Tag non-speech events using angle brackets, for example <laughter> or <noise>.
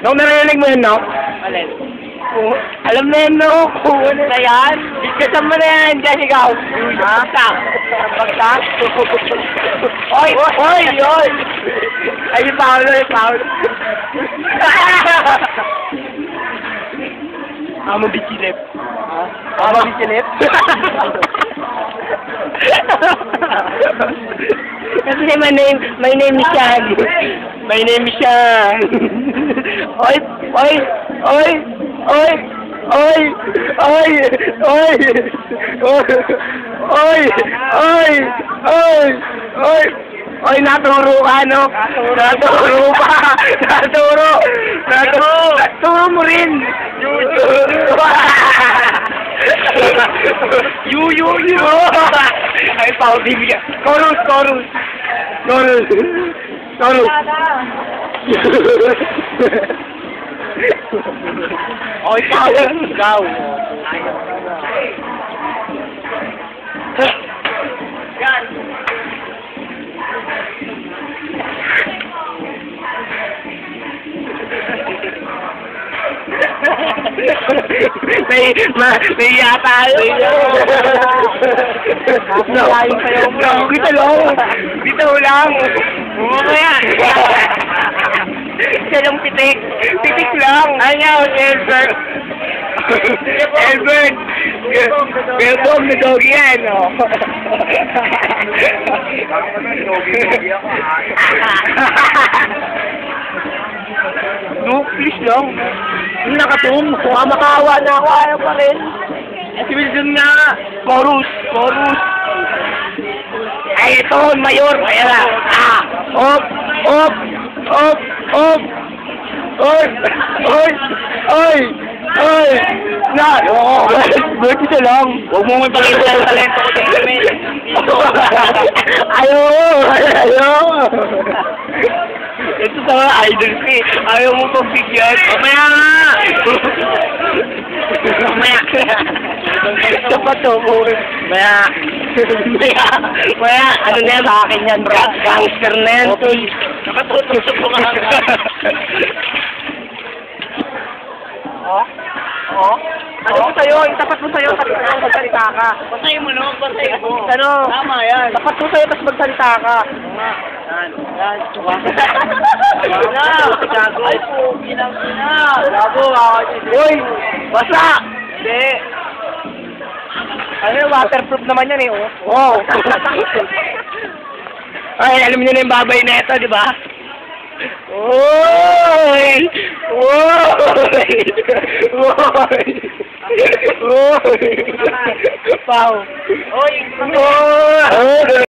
No, narinig mo yun, no? Alin? Oo. Alam na yun, no? Kung ano na yan. Mo na yan, ikaw. Ha? Bagsak. Bagsak? Oy! Oy! Oy! Ay, yung Paolo, yung Paolo. <laughs> Amo bichilip. Amo bichilip? Kasi my name, my name is Sean. My name is Sean. Oy, oy, oy, oy, oy, oy, oy, oy, oy, oy, oy, oy, naturo ka, no? Naturo ka. Naturo. Naturo. Naturo mo rin. you you you I found him here. Corus, Corus. Corus. Corus. I found him. Go. <laughs> may, ma, may yata tayo. <laughs> no, no, dito lang. Dito lang. Mamaya. <laughs> Siya lang pitik. Pitik lang. Ayaw, Elbert. Elbert. Belbog na doggy yan, oh. No, please lang. Nakatum, mamakawa na ako, ayaw pa rin. Eh, si Wilson nga. Chorus, chorus. Ay, ito, mayor. Ayan na. Ah, op, op, op, op. Oy, oy, oy, oy. Na, oh, Bertie siya lang. Huwag mo may pakita yung talento ko sa. Ayaw, ayaw. Ito sa mga idol ko eh. Ayaw mo pagbigyan. Mamaya nga! Mamaya. Ito pa to mo. Maya. Maya. Maya. Ano na yan sa akin yan, bro? Gangster na yan. Nakatutusok ko nga. Oh? Oh? Ano mo sa'yo? Itapat mo sa'yo tapos magsalita ka. Patay mo no, patay mo. Ano? Tama yan. Tapat mo sa'yo tapos magsalita ka. Yan, yan. Na. Gago. Ay po, ginang ina. Gago. Uy! Basa! Hindi. Ano, waterproof naman yan eh, oh. Wow! <laughs> Ay, alam niyo na yung babay na ito, di ba? Oy! Oy! Oy! Oy! Pau! Oy, Oy!